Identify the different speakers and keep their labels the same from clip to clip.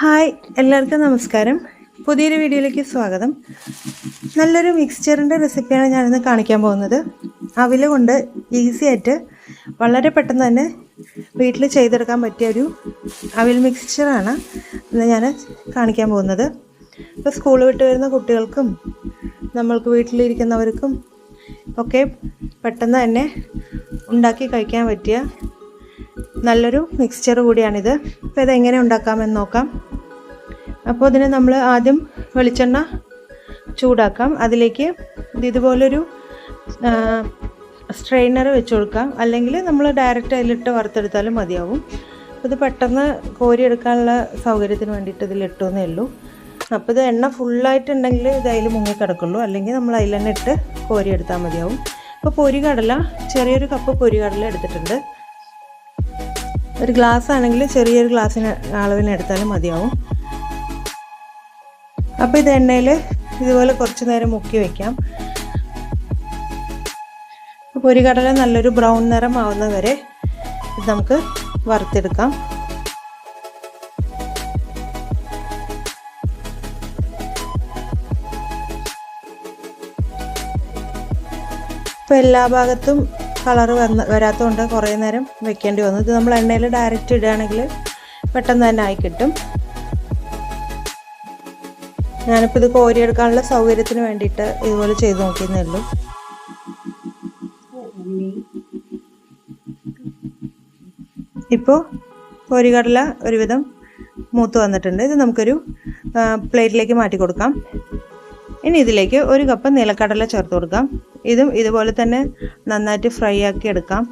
Speaker 1: Hi എല്ലാവർക്കും നമസ്കാരം. പുതിയൊരു വീഡിയോയിലേക്ക് സ്വാഗതം. നല്ലൊരു മിക്സ്ചറിന്റെ റെസിപ്പിയാണ് ഞാനിന്ന് കാണിക്കാൻ പോകുന്നത്. അവിൽ കൊണ്ട് ഈസി ആയിട്ട് വളരെ പെട്ടെന്ന് തന്നെ വീട്ടിൽ ചെയ്തെടുക്കാൻ പറ്റിയ ഒരു അവിൽ മിക്സ്ചറാണ് ഇന്ന് ഞാൻ കാണിക്കാൻ പോകുന്നത്. ഇപ്പോൾ സ്കൂൾ വിട്ട് വരുന്ന കുട്ടികൾക്കും നമ്മൾക്ക് വീട്ടിലിരിക്കുന്നവർക്കും ഒക്കെ പെട്ടെന്ന് തന്നെ ഉണ്ടാക്കി കഴിക്കാൻ പറ്റിയ നല്ലൊരു മിക്സ്ചർ കൂടിയാണിത്. അപ്പോൾ ഇതെങ്ങനെ ഉണ്ടാക്കാമെന്ന് നോക്കാം. അപ്പോൾ അതിന് നമ്മൾ ആദ്യം വെളിച്ചെണ്ണ ചൂടാക്കാം. അതിലേക്ക് ഇത് ഇതുപോലൊരു സ്ട്രെയിനർ വെച്ച് കൊടുക്കാം. അല്ലെങ്കിൽ നമ്മൾ ഡയറക്റ്റ് അതിലിട്ട് വറുത്തെടുത്താലും മതിയാവും. അപ്പോൾ ഇത് പെട്ടെന്ന് കോരിയെടുക്കാനുള്ള സൗകര്യത്തിന് വേണ്ടിയിട്ട് ഇതിലിട്ടുവെന്നേ ഉള്ളൂ. അപ്പോൾ ഇത് എണ്ണ ഫുള്ളായിട്ടുണ്ടെങ്കിൽ ഇത് അതിൽ മുങ്ങിക്കിടക്കുള്ളൂ അല്ലെങ്കിൽ നമ്മൾ അതിൽ തന്നെ ഇട്ട് കോരിയെടുത്താൽ മതിയാവും. ഇപ്പോൾ പൊരികടല ചെറിയൊരു കപ്പ് പൊരികടല എടുത്തിട്ടുണ്ട്. ഒരു ഗ്ലാസ് ആണെങ്കിൽ ചെറിയൊരു ഗ്ലാസ്സിന് അളവിന് എടുത്താലും മതിയാവും. അപ്പോൾ ഇത് എണ്ണയിൽ ഇതുപോലെ കുറച്ച് നേരം മുക്കി വെക്കാം. പൊരികടല നല്ലൊരു ബ്രൗൺ നിറം ആവുന്ന വരെ ഇത് നമുക്ക് വറുത്തെടുക്കാം. ഇപ്പോൾ എല്ലാ ഭാഗത്തും കളർ വന്ന് വരാത്തതുകൊണ്ട് കുറേ നേരം വെക്കേണ്ടി വന്നു. ഇത് നമ്മൾ എണ്ണയിൽ ഡയറക്റ്റ് ഇടുകയാണെങ്കിൽ പെട്ടെന്ന് തന്നെ ആയി കിട്ടും. ഞാനിപ്പോൾ ഇത് കോരിയെടുക്കാനുള്ള സൗകര്യത്തിന് വേണ്ടിയിട്ട് ഇതുപോലെ ചെയ്ത് നോക്കിയെന്നേ ഉള്ളൂ. ഇപ്പോൾ കോരികടല ഒരുവിധം മൂത്ത് വന്നിട്ടുണ്ട്. ഇത് നമുക്കൊരു പ്ലേറ്റിലേക്ക് മാറ്റി കൊടുക്കാം. ഇനി ഇതിലേക്ക് ഒരു കപ്പ് നിലക്കടല ചേർത്ത് കൊടുക്കാം. ഇതും ഇതുപോലെ തന്നെ നന്നായിട്ട് ഫ്രൈ ആക്കി എടുക്കാം.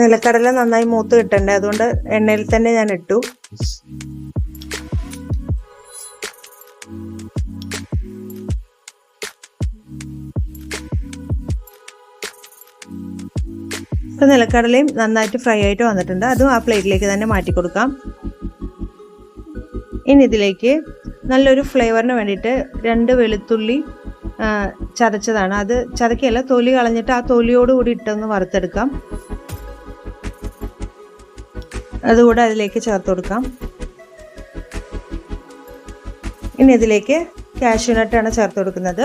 Speaker 1: നിലക്കടല നന്നായി മൂത്ത് കിട്ടണ്ടേ? അതുകൊണ്ട് എണ്ണയിൽ തന്നെ ഞാൻ ഇട്ടു. ഇപ്പം നിലക്കടലയും നന്നായിട്ട് ഫ്രൈ ആയിട്ട് വന്നിട്ടുണ്ട്. അതും ആ പ്ലേറ്റിലേക്ക് തന്നെ മാറ്റി കൊടുക്കാം. ഇനി ഇതിലേക്ക് നല്ലൊരു ഫ്ലേവറിന് വേണ്ടിയിട്ട് രണ്ട് വെളുത്തുള്ളി ചതച്ചതാണ്. അത് ചതക്കിയല്ല തൊലി കളഞ്ഞിട്ട് ആ തൊലിയോടുകൂടി ഇട്ടൊന്ന് വറുത്തെടുക്കാം. അതുകൂടെ അതിലേക്ക് ചേർത്ത് കൊടുക്കാം. ഇനി ഇതിലേക്ക് കാഷ്യൂനട്ടാണ് ചേർത്ത് കൊടുക്കുന്നത്.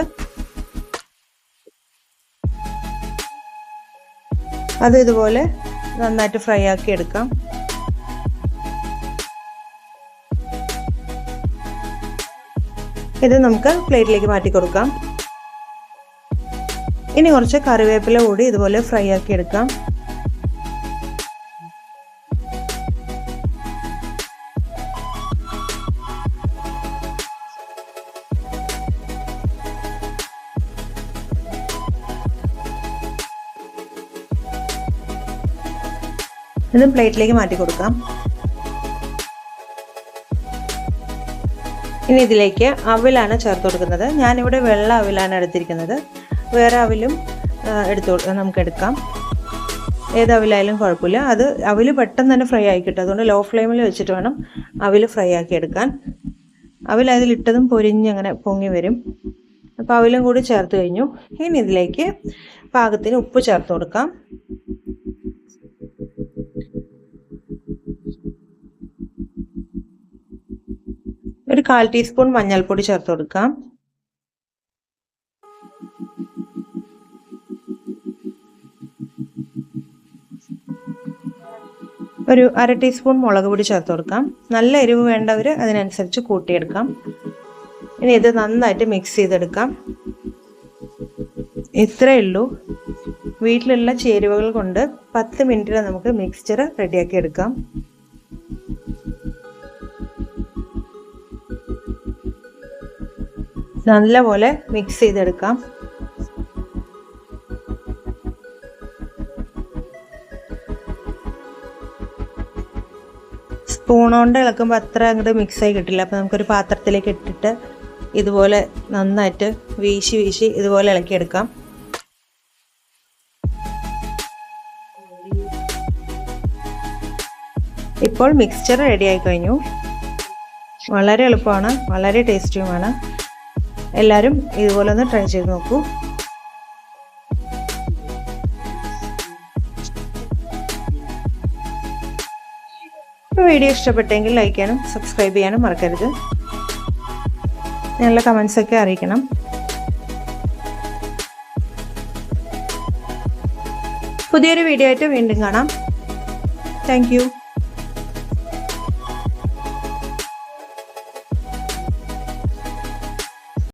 Speaker 1: അത് ഇതുപോലെ നന്നായിട്ട് ഫ്രൈ ആക്കി എടുക്കാം. ഇത് നമുക്ക് പ്ലേറ്റിലേക്ക് മാറ്റി കൊടുക്കാം. ഇനി കുറച്ച് കറിവേപ്പില കൂടി ഇതുപോലെ ഫ്രൈ ആക്കി എടുക്കാം. ഇത് പ്ലേറ്റിലേക്ക് മാറ്റി കൊടുക്കാം. ഇനി ഇതിലേക്ക് അവിലാണ് ചേർത്ത് കൊടുക്കുന്നത്. ഞാനിവിടെ വെള്ള അവിലാണ് എടുത്തിരിക്കുന്നത്. വേറെ അവിലും എടുത്തു നമുക്ക് എടുക്കാം. ഏത് അവിലായാലും കുഴപ്പമില്ല. അത് അവിൽ പെട്ടെന്ന് തന്നെ ഫ്രൈ ആയി കിട്ടും. അതുകൊണ്ട് ലോ ഫ്ലെയിമിൽ വെച്ചിട്ട് വേണം അവിൽ ഫ്രൈ ആക്കി എടുക്കാൻ. അവിൽ അതിലിട്ടതും പൊരിഞ്ഞ് അങ്ങനെ പൊങ്ങി വരും. അപ്പോൾ അവിലും കൂടി ചേർത്ത് കഴിഞ്ഞു. ഇനി ഇതിലേക്ക് പാകത്തിന് ഉപ്പ് ചേർത്ത് കൊടുക്കാം. ഒരു കാൽ ടീസ്പൂൺ മഞ്ഞൾപ്പൊടി ചേർത്ത് കൊടുക്കാം. ഒരു അര ടീസ്പൂൺ മുളക് പൊടി ചേർത്ത് കൊടുക്കാം. നല്ല എരിവ് വേണ്ടവർ അതിനനുസരിച്ച് കൂട്ടിയെടുക്കാം. ഇനി ഇത് നന്നായിട്ട് മിക്സ് ചെയ്തെടുക്കാം. ഇത്രയേ ഉള്ളൂ. വീട്ടിലുള്ള ചേരുവകൾ കൊണ്ട് പത്ത് മിനിറ്റിൽ നമുക്ക് മിക്സ്ചർ റെഡിയാക്കി എടുക്കാം. നല്ലപോലെ മിക്സ് ചെയ്തെടുക്കാം. സ്പൂൺ കൊണ്ട് ഇളക്കുമ്പോൾ അത്ര അങ്ങോട്ട് മിക്സായി കിട്ടില്ല. അപ്പോൾ നമുക്കൊരു പാത്രത്തിലേക്ക് ഇട്ടിട്ട് ഇതുപോലെ നന്നായിട്ട് വീശി വീശി ഇതുപോലെ ഇളക്കിയെടുക്കാം. ഇപ്പോൾ മിക്സ്ചർ റെഡി ആയി കഴിഞ്ഞു. വളരെ എളുപ്പമാണ് വളരെ ടേസ്റ്റിയുമാണ് എല്ലാവരും ഇതുപോലെ ഒന്ന് ട്രൈ ചെയ്ത് നോക്കൂ. വീഡിയോ ഇഷ്ടപ്പെട്ടെങ്കിൽ ലൈക്ക് ചെയ്യാനും സബ്സ്ക്രൈബ് ചെയ്യാനും മറക്കരുത്. നിങ്ങളുടെ കമൻസൊക്കെ അറിയിക്കണം. പുതിയൊരു വീഡിയോ ആയിട്ട് വീണ്ടും കാണാം. താങ്ക്